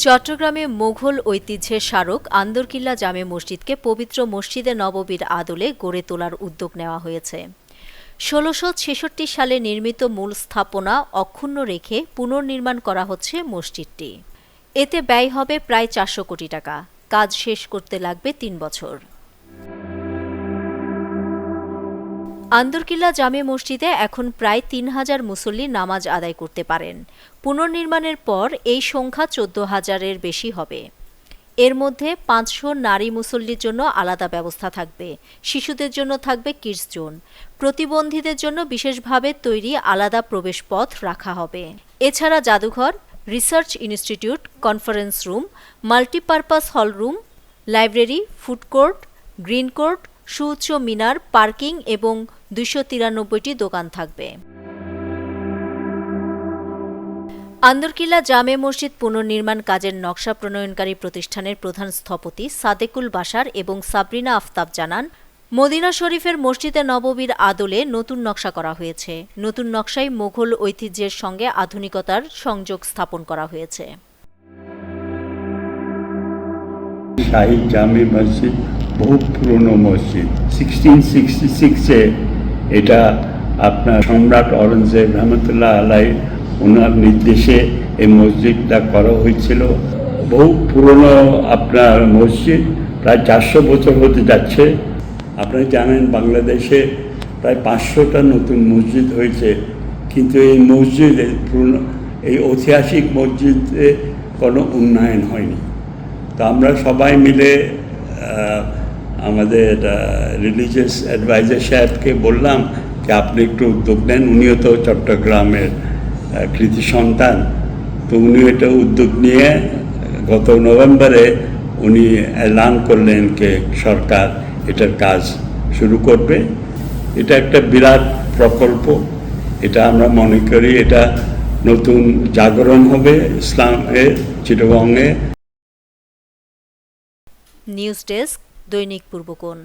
চট্টগ্রামে মোঘল ঐতিহ্যের স্মারক আন্দরকিল্লা জামে মসজিদকে পবিত্র মসজিদে নববীর আদলে গড়ে তোলার উদ্যোগ নেওয়া হয়েছে। ষোলোশো ছেষট্টি সালে নির্মিত মূল স্থাপনা অক্ষুণ্ণ রেখে পুনর্নির্মাণ করা হচ্ছে মসজিদটি। এতে ব্যয় হবে প্রায় চারশো কোটি টাকা। কাজ শেষ করতে লাগবে তিন বছর। আন্দরকিল্লা জামে মসজিদে এখন প্রায় তিন হাজার মুসল্লি নামাজ আদায় করতে পারেন। পুনর্নির্মাণের পর এই সংখ্যা চোদ্দ হাজারের বেশি হবে। এর মধ্যে পাঁচশো নারী মুসল্লির জন্য আলাদা ব্যবস্থা থাকবে। শিশুদের জন্য থাকবে কিডস জোন। প্রতিবন্ধীদের জন্য বিশেষভাবে তৈরি আলাদা প্রবেশপথ রাখা হবে। এছাড়া জাদুঘর, research institute, conference room, multipurpose hall room, library, food court, green court, সুউচ্চ মিনার, পার্কিং এবং দুইশো তিরানব্বইটি দোকান থাকবে। আন্দরকিল্লা জামে মসজিদ পুনর্নির্মাণ কাজের নকশা প্রণয়নকারী প্রতিষ্ঠানের প্রধান স্থপতি সাদেকুল বাশার এবং সাবরিনা আফতাব জানান, মদিনা শরীফের মসজিদে নববীর আদলে নতুন নকশা করা হয়েছে। নতুন নকশায় মোঘল ঐতিহ্যের সঙ্গে আধুনিকতার সংযোগ স্থাপন করা হয়েছে। শাহী জামে মসজিদ, বহু পুরনো মসজিদ সিক্সটিন সিক্সটি সিক্সে এটা আপনার সম্রাট অরঙ্গজেব রহমতুল্লাহ আলাই ওনার নির্দেশে এই মসজিদটা করা হয়েছিল। বহু পুরনো আপনার মসজিদ, প্রায় চারশো বছর হতে যাচ্ছে। আপনারা জানেন বাংলাদেশে প্রায় পাঁচশোটা নতুন মসজিদ হয়েছে। কিন্তু এই মসজিদে পুরনো, এই ঐতিহাসিক মসজিদে কোনো উন্নয়ন হয়নি। তো আমরা সবাই মিলে আমাদের রিলিজিয়াস অ্যাডভাইজার সাহেবকে বললাম যে আপনি একটু উদ্যোগ নেন। উনিও তো চট্টগ্রামের কৃতি সন্তান। তো উনি এটা উদ্যোগ নিয়ে, গত নভেম্বরে উনি এলান করলেন যে সরকার এটার কাজ শুরু করবে। এটা একটা বিরাট প্রকল্প। এটা আমরা মনে করি এটা নতুন জাগরণ হবে ইসলামের, চিটগঙ্গে। নিউজ ডেস্ক দৈনিক পূর্বকোণ।